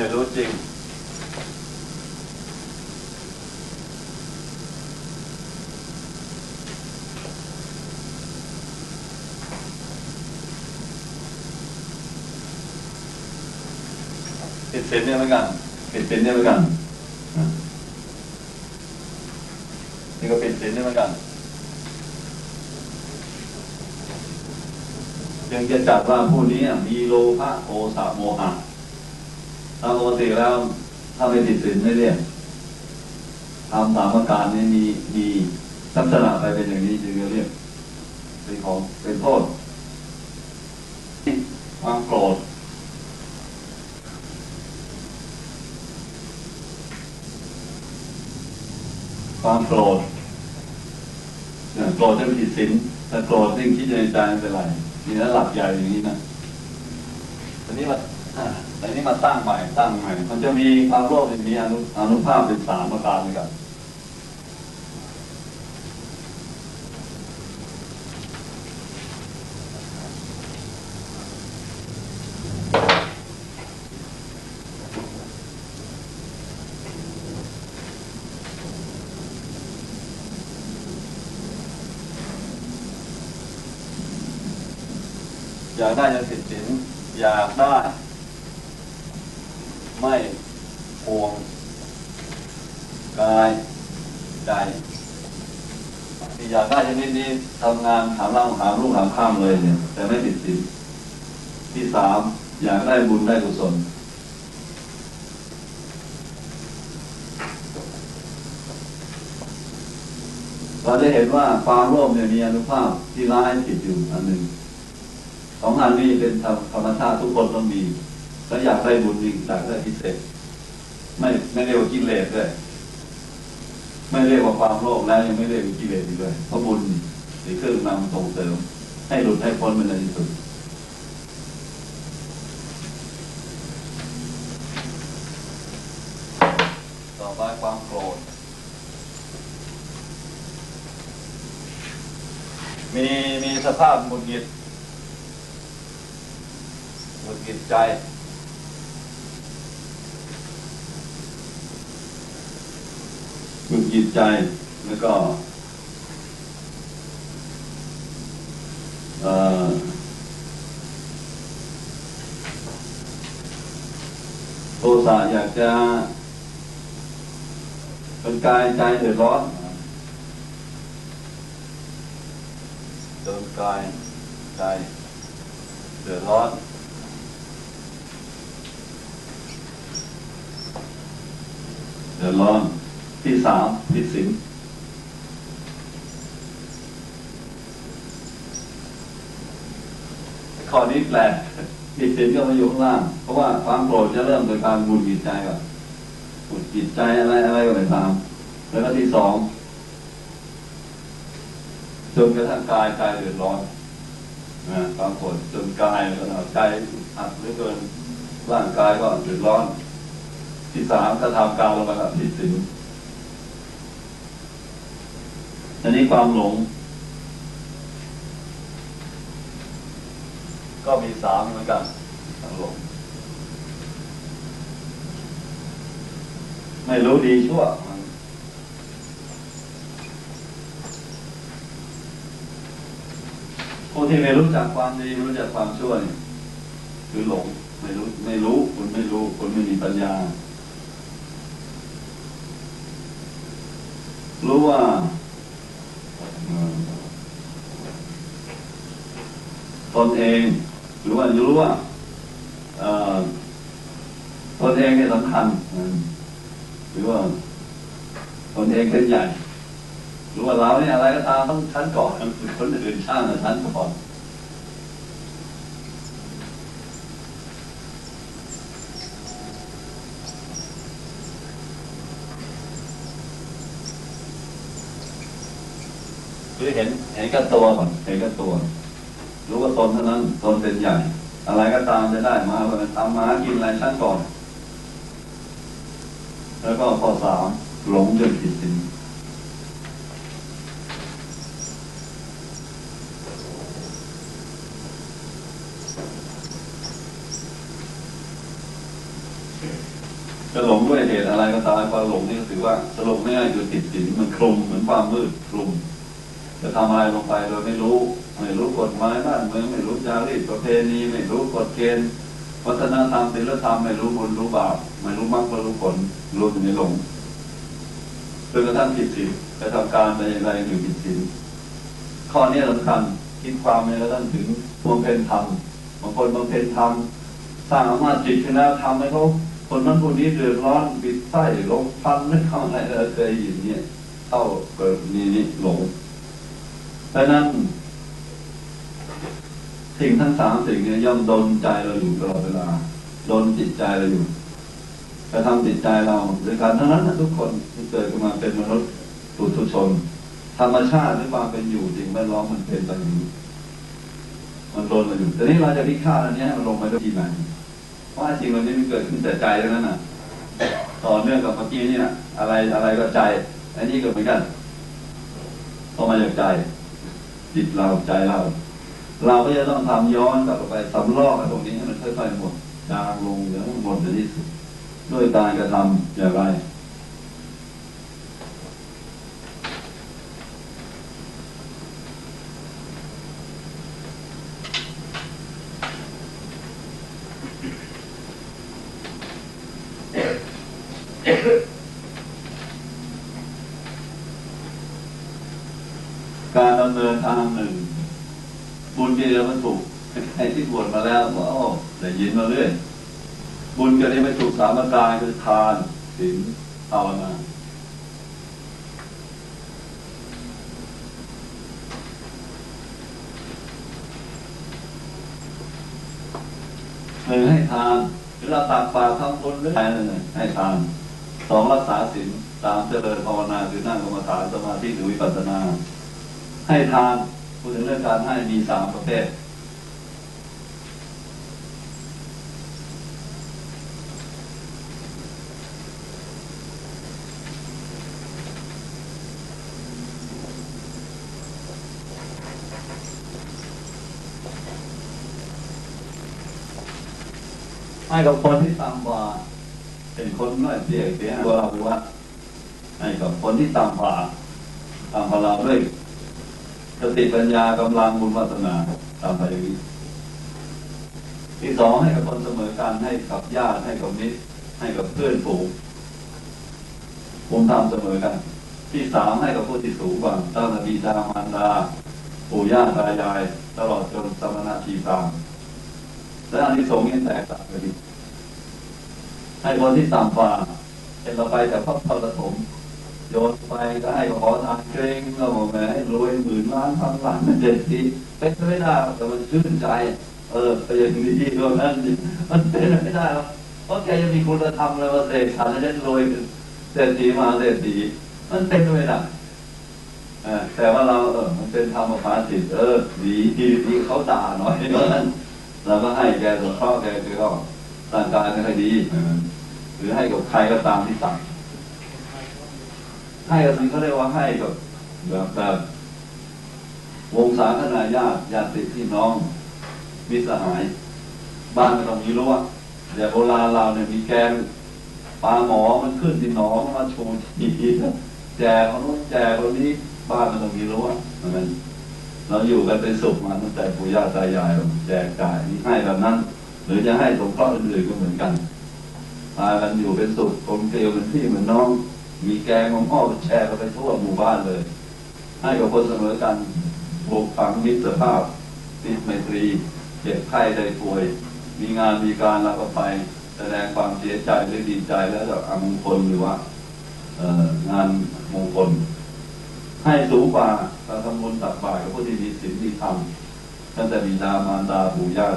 ไม่รู้จริง ติดสินเนี่ยเหมือนกันติดสินเนี่ยเหมือนกันอะนี่ก็ติดสินเนี่ยเหมือนกันยังจะจัดว่าผู้นี้มีโลภะโทสะโมหะ ตามปกติแล้วถ้าไม่ติดสินไม่เรียกทำสามประการนี้มีมีลักษณะไปเป็นอย่างนี้จึงเรียกเป็นของเป็นโทษความโกรธความโกรธโกรธจะผิดศีลแต่โกรธนิ่งคิดในใจไม่เป็นไรนี่นะหลักใหญ่อย่างนี้นะอันนี้มา อันนี้มาตั้งใหม่ตั้งใหม่ มันจะมีความโลภมีอนุอนุภาพเป็นสามประการด้วยกันอยากได้จะติดสินอยากได้ ไม่ห่วงกายใจที่อยากได้ชนิดนี้ทำงานหามร่างหามลูกหามข้ามเลยเนี่ย แต่ไม่ติดสินที่สามอยากได้บุญได้กุศลเราจะเห็นว่าความโลภเนี่ยมีอนุภาพที่ร้ายผิดอยู่อันหนึ่งสองอันนี้เป็นธรรมชาติทุกคนต้องมี และอยากได้บุญจริงอยากได้พิเศษ ไม่ไม่เรียกว่ากิเลสด้วยไม่เรียกว่าความโลภแล้วยังไม่เรียกว่ากิเลสอีกด้วยเพราะบุญเป็นเครื่องนำส่งเสริม ให้หลุดให้พ้นเป็นในที่สุดต่อไปความโกรธมีมีสภาพหงุดหงิดหงุดหงิดใจ หงุดหงิดใจแล้วก็เอ่อโทสะอยากจะเป็นกายใจเดือดร้อนจนกายใจเดือดร้อนเดือดร้อน ที่สามผิดศีลข้อนี้แปลกผิดศีลก็มาอยู่ข้างล่าง เพราะว่าความโกรธจะเริ่มโดยการหงุดหงิดใจก่อนหงุดหงิดใจอะไรอะไรก็ไปตาม แล้วก็ที่สองจนกระทั่งกายกายเดือดร้อนนะความโกรธจนกายแล้วก็ใจอัดเหลือเกินร่างกายก็เดือดร้อน ที่สามก็ทำการลงมากับผิดศีล อันนี้ความหลง ก็มีสามเหมือนกันความหลง ไม่รู้ดีชั่วมันผู้ที่ไม่รู้จักความดีไม่รู้จักความชั่วนี่คือหลงไม่รู้ไม่รู้คุณไม่รู้คุณไม่มีปัญญารู้ว่าเอ่อ ตนเอง หรือว่ารู้ว่าตนเองเนี่ยสำคัญหรือว่าตนเองเป็นใหญ่หรือว่าเราเนี่ยอะไรก็ตามต้องชั้นก่อนคนอื่นช่างชั้นก่อนคือเห็นเห็นกันตัวก่อนเห็นกันตัว ตนเท่านั้นตนเป็นใหญ่ อะไรก็ตามจะได้มาเพื่อทำมากินอะไรชั้นก่อน แล้วก็ข้อสามหลงจนผิดศีลจะหลงด้วยเหตุอะไรก็ตามความหลงนี่ถือว่าสรุปไม่ง่ายคือติดสินมันคลุมเหมือนความมืดคลุม จะทำอะไรลงไปโดยไม่รู้ ไม่รู้กฎหมายบ้านเมืองไม่รู้จารีตประเพณีไม่รู้กฎเกณฑ์วัฒนธรรมศีลธรรมไม่รู้บุญรู้บาปไม่รู้มรรคไม่รู้ผลรู้ถึงในหลงจนกระทั่งผิดศีลจะทำการไปอย่างไรหรือผิดศีลข้อนี้สำคัญคิดความในกระทั่งถึงบำเพ็ญธรรมบางคนบำเพ็ญธรรมสร้างอำนาจจิตขึ้นแล้วทำให้เขาคนนั้นคนนี้เดือดร้อนบิดไส้ลงพันไม่ทำอะไรเลยเคยยินเนี่ยเข้าเกิดนี้นี่หลงเพราะนั้น สิ่งทั้งสามสิ่งเนี้ย่อมดนใจเราอยู่ตลอดเวลาดนจิตใจเราอยู่กระทำจิตใจเราโดยการทั้งนั้นนะทุกคนที่เกิดขึ้นมาเป็นมนุษย์ปุถุชน ธรรมชาติหรือความเป็นอยู่จริงแวดล้อมมันเป็นแบบนี้มันโดนเราอยู่แต่นี้เราจะพิฆาตอันนี้มันลงไปด้วยที่ไหนเพราะว่าจริงมันไม่เกิดขึ้นแต่ใจเท่านั้นน่ะ ต่อเนื่องกับเมื่อกี้นี่นะอะไรอะไรก็ใจอันนี้ก็เหมือนกันพอมาจากใจจิตเราใจเรา เราก็จะต้องทำย้อนกลับไปสำลอกไอ้ตรงนี้ให้มันค่อยๆหมดจางลงเดี๋ยวมันหมดในที่สุดด้วยการกระทำอย่างไรการดำเนินทางหนึ่ง บุญกิเลสวัตถุใครที่บวชมาแล้วบอกโอ้ได้ยินมาเรื่อยบุญกิเลสวัตถุสามประการคือทานศีลภาวนาหนึ่งให้ทานหรือเราตักปากทำบุญหรืออะไรนั่นน่ะให้ทานสองรักษาศีลสามเจริญภาวนาคือนั่งกรรมฐานสมาธิหรือวิปัสสนา ให้ทาน ดถึงเรื่องการให้มีสามประเภทให้กับคนที่ต่ำกว่าเป็นคนน้อยเสียเสียกว่าเราว่าให้กับคนที่ต่ำกว่าต่ำกว่าเราด้วย สติปัญญากำลังบุญวัฒนาตามไปอย่างนี้ที่สองให้กับคนเสมอกันให้กับญาติให้กับมิตรให้กับเพื่อนฝูงภูมิธรรมเสมอกัน ที่สามให้กับผู้ที่สูงกว่าตั้งแต่บิดามารดาปู่ย่าตายาย ตลอดจนสมณะชีพรามและอันที่สงนี้แตกต่างกันอีให้คนที่ต่ำกว่าเป็นเราไปแต่พระพระถม โยนไปก็ให้ขอทานเกรงก็บอกแหมให้รวยหมื่นล้านพันล้านเจ็ดทีเป็นไปไม่ได้แต่มันชื่นใจ เออไปอย่างนี้ตรงนั้นมันเป็นไปไม่ได้หรอกเพราะแกยังมีคุณธรรมเลยว่าเสกสรรจะรวยเศรษฐีมาเศรษฐีมันเป็นไม่ได้แต่ว่าเราเออมันเป็นธรรมภาสิทธิ์เออดีดีดีเขาด่าหน่อยเพราะนั้นเราก็ให้แกสงเคราะห์แกคือก็ร่างกายไม่ค่อยดีหรือให้กับใครก็ตามที่ต่ำ ให้กับสิ่งเขาเรียกว่าให้กับแบบแบบวงศาคณาญาติญาติพี่น้องมิตรสหาย บ้านไม่ต้องมีรั้วแต่โบราณเราเนี่ยมีแกงปลาหมอมันขึ้นที่หนองมาโชูทีแจกคนนู้นแจกคนนี้บ้านมันต้องมีรั้วมันเราอยู่กันเป็นสุขมาตั้งแต่ปู่ย่าตายายแจกจ่ายนี่ให้แบบนั้น หรือจะให้สงเคราะห์อื่นๆก็เหมือนกันพากันอยู่เป็นสุขกลมเกลียวเป็นพี่เหมือนน้อง มีแกงของพ่อแชร์กันไปทั่วหมู่บ้านเลย ให้กับคนเสมอกันปลูกฝังมิตรภาพมิตรไมตรีเจ็บไข้ได้ป่วย มีงานมีการเราก็ไป แสดงความเสียใจหรือดีใจแล้วก็อมงคลหรือว่างานมงคล ให้สูงกว่าเราทำบุญตักบาตรกับผู้ที่มีศีลมีธรรมตั้งแต่บิดามารดาปู่ย่า